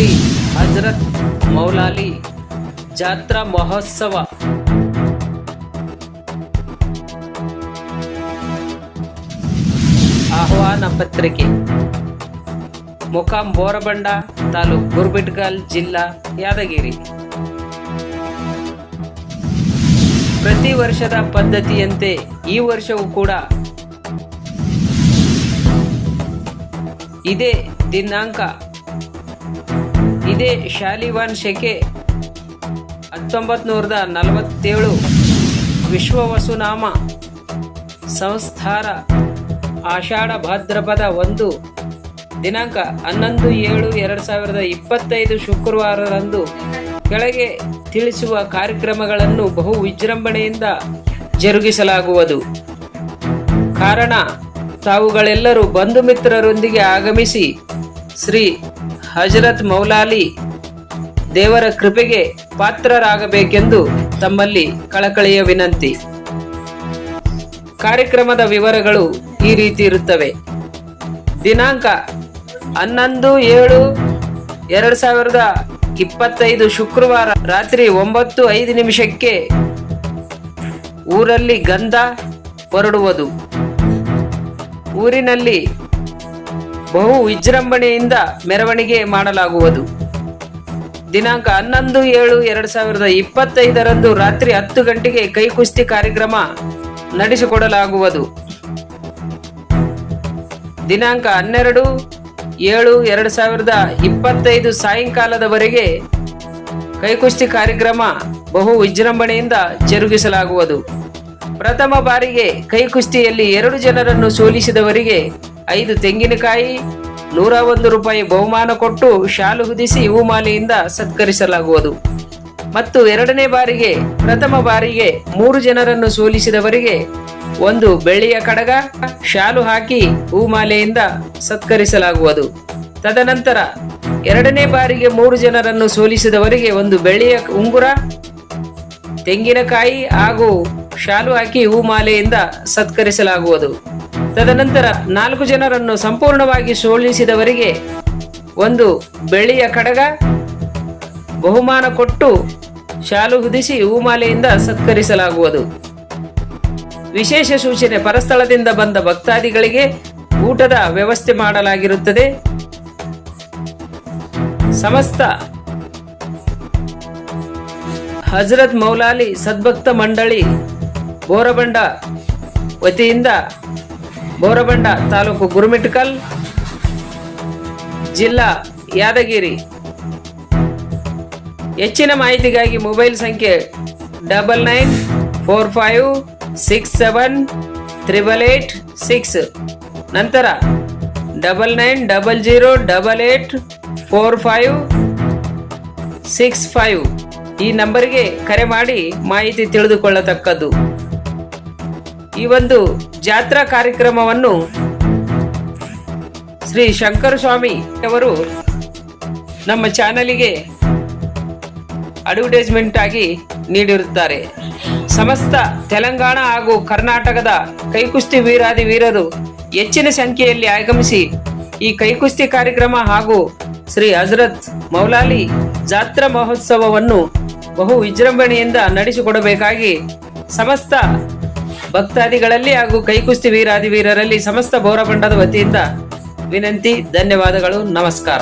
ಶ್ರೀ ಹಜರತ್ ಮೌಲಾಲಿ ಜಾತ್ರಾ ಮಹೋತ್ಸವ. ಆಹ್ವಾನ ಪತ್ರಿಕೆ. ಮುಖಾಂ ಬೋರಬಂಡ ತಾಲೂಕು ಗುರ್ಬಿಟ್ಗಲ್ ಜಿಲ್ಲಾ ಯಾದಗಿರಿ. ಪ್ರತಿ ವರ್ಷದ ಪದ್ಧತಿಯಂತೆ ಈ ವರ್ಷವೂ ಕೂಡ ಇದೇ ದಿನಾಂಕ ಇದೇ ಶಾಲಿವಾನ್ ಶೆಕೆ ಹತ್ತೊಂಬತ್ತು ನೂರದ ನಲವತ್ತೇಳು ವಿಶ್ವವಸುನಾಮ ಸಂಸ್ಥಾರ ಆಷಾಢ ಭಾದ್ರಪದ ಒಂದು ದಿನಾಂಕ ಹನ್ನೊಂದು ಏಳು ಎರಡು ಸಾವಿರದ ಇಪ್ಪತ್ತೈದು ಶುಕ್ರವಾರದಂದು ಕೆಳಗೆ ತಿಳಿಸುವ ಕಾರ್ಯಕ್ರಮಗಳನ್ನು ಬಹು ವಿಜೃಂಭಣೆಯಿಂದ ಜರುಗಿಸಲಾಗುವುದು. ಕಾರಣ, ತಾವುಗಳೆಲ್ಲರೂ ಬಂಧು ಮಿತ್ರರೊಂದಿಗೆ ಆಗಮಿಸಿ ಶ್ರೀ ಹಜರತ್ ಮೌಲಾಲಿ ದೇವರ ಕೃಪೆಗೆ ಪಾತ್ರರಾಗಬೇಕೆಂದು ತಮ್ಮಲ್ಲಿ ಕಳಕಳಿಯ ವಿನಂತಿ. ಕಾರ್ಯಕ್ರಮದ ವಿವರಗಳು ಈ ರೀತಿ ಇರುತ್ತವೆ. ದಿನಾಂಕ ಹನ್ನೊಂದು ಏಳು ಎರಡು ಸಾವಿರದ ಇಪ್ಪತ್ತೈದು ಶುಕ್ರವಾರ ರಾತ್ರಿ ಒಂಬತ್ತು ಐದು ನಿಮಿಷಕ್ಕೆ ಊರಲ್ಲಿ ಗಂಧ ಹೊರಡುವುದು. ಊರಿನಲ್ಲಿ ಬಹು ವಿಜೃಂಭಣೆಯಿಂದ ಮೆರವಣಿಗೆ ಮಾಡಲಾಗುವುದು. ದಿನಾಂಕ ಹನ್ನೊಂದು ಏಳು ಎರಡು ಸಾವಿರದ ಇಪ್ಪತ್ತೈದರಂದು ರಾತ್ರಿ ಹತ್ತು ಗಂಟೆಗೆ ಕೈಕುಸ್ತಿ ಕಾರ್ಯಕ್ರಮ ನಡೆಸಿಕೊಡಲಾಗುವುದು. ದಿನಾಂಕ ಹನ್ನೆರಡು ಏಳು ಎರಡು ಸಾವಿರದ ಇಪ್ಪತ್ತೈದು ಸಾಯಂಕಾಲದವರೆಗೆ ಕೈಕುಸ್ತಿ ಕಾರ್ಯಕ್ರಮ ಬಹು ವಿಜೃಂಭಣೆಯಿಂದ ಜರುಗಿಸಲಾಗುವುದು. ಪ್ರಥಮ ಬಾರಿಗೆ ಕೈಕುಸ್ತಿಯಲ್ಲಿ ಎರಡು ಜನರನ್ನು ಸೋಲಿಸಿದವರಿಗೆ ಐದು ತೆಂಗಿನಕಾಯಿ ನೂರ ಒಂದು ರೂಪಾಯಿ ಬಹುಮಾನ ಕೊಟ್ಟು ಶಾಲು ಹುದಿಸಿ ಹೂಮಾಲೆಯಿಂದ ಸತ್ಕರಿಸಲಾಗುವುದು. ಮತ್ತು ಎರಡನೇ ಬಾರಿಗೆ, ಪ್ರಥಮ ಬಾರಿಗೆ ಮೂರು ಜನರನ್ನು ಸೋಲಿಸಿದವರಿಗೆ ಒಂದು ಬೆಳ್ಳಿಯ ಕಡಗ, ಶಾಲು ಹಾಕಿ ಹೂಮಾಲೆಯಿಂದ ಸತ್ಕರಿಸಲಾಗುವುದು. ತದನಂತರ ಎರಡನೇ ಬಾರಿಗೆ ಮೂರು ಜನರನ್ನು ಸೋಲಿಸಿದವರಿಗೆ ಒಂದು ಬೆಳ್ಳಿಯ ಉಂಗುರ, ತೆಂಗಿನಕಾಯಿ ಹಾಗೂ ಶಾಲು ಹಾಕಿ ಹೂಮಾಲೆಯಿಂದ ಸತ್ಕರಿಸಲಾಗುವುದು. ತದನಂತರ ನಾಲ್ಕು ಜನರನ್ನು ಸಂಪೂರ್ಣವಾಗಿ ಸೋಲಿಸಿದವರಿಗೆ ಒಂದು ಬೆಳ್ಳಿಯ ಕಡಗ, ಬಹುಮಾನ ಕೊಟ್ಟು ಶಾಲು ಹುದಿಸಿ ಹೂಮಾಲೆಯಿಂದ ಸತ್ಕರಿಸಲಾಗುವುದು. ವಿಶೇಷ ಸೂಚನೆ, ಪರಸ್ಥಳದಿಂದ ಬಂದ ಭಕ್ತಾದಿಗಳಿಗೆ ಊಟದ ವ್ಯವಸ್ಥೆ ಮಾಡಲಾಗಿರುತ್ತದೆ. ಸಮಸ್ತ ಹಜರತ್ ಮೌಲಾಲಿ ಸದ್ಭಕ್ತ ಮಂಡಳಿ ಬೋರಬಂಡ ವತಿಯಿಂದ ಬೋರಬಂಡ ತಾಲೂಕು ಗುರುಮಿಟ್ಕಲ್ ಜಿಲ್ಲಾ ಯಾದಗಿರಿ. ಹೆಚ್ಚಿನ ಮಾಹಿತಿಗಾಗಿ ಮೊಬೈಲ್ ಸಂಖ್ಯೆ double nine four five six seven triple eight six. ನಂತರ double nine double zero double eight four five six five. ಈ ನಂಬರ್ಗೆ ಕರೆ ಮಾಡಿ ಮಾಹಿತಿ ತಿಳಿದುಕೊಳ್ಳತಕ್ಕದ್ದು. ಈ ಒಂದು ಜಾತ್ರಾ ಕಾರ್ಯಕ್ರಮವನ್ನು ಶ್ರೀ ಶಂಕರ ಸ್ವಾಮಿ ಅವರು ನಮ್ಮ ಚಾನಲಿಗೆ ಅಡ್ವರ್ಟೈಸ್ಮೆಂಟ್ ಆಗಿ ನೀಡಿರುತ್ತಾರೆ. ಸಮಸ್ತ ತೆಲಂಗಾಣ ಹಾಗೂ ಕರ್ನಾಟಕದ ಕೈಕುಸ್ತಿ ವೀರಾದಿ ವೀರರು ಹೆಚ್ಚಿನ ಸಂಖ್ಯೆಯಲ್ಲಿ ಆಗಮಿಸಿ ಈ ಕೈಕುಸ್ತಿ ಕಾರ್ಯಕ್ರಮ ಹಾಗೂ ಶ್ರೀ ಹಜರತ್ ಮೌಲಾಲಿ ಜಾತ್ರಾ ಮಹೋತ್ಸವವನ್ನು ಬಹು ವಿಜೃಂಭಣೆಯಿಂದ ನಡೆಸಿಕೊಡಬೇಕಾಗಿ ಸಮಸ್ತ ಭಕ್ತಾದಿಗಳಲ್ಲಿ ಹಾಗೂ ಕೈಕುಸ್ತಿ ವೀರಾದಿ ವೀರರಲ್ಲಿ ಸಮಸ್ತ ಬೋರಬಂಡದ ವತಿಯಿಂದ ವಿನಂತಿ ಧನ್ಯವಾದಗಳು ನಮಸ್ಕಾರ.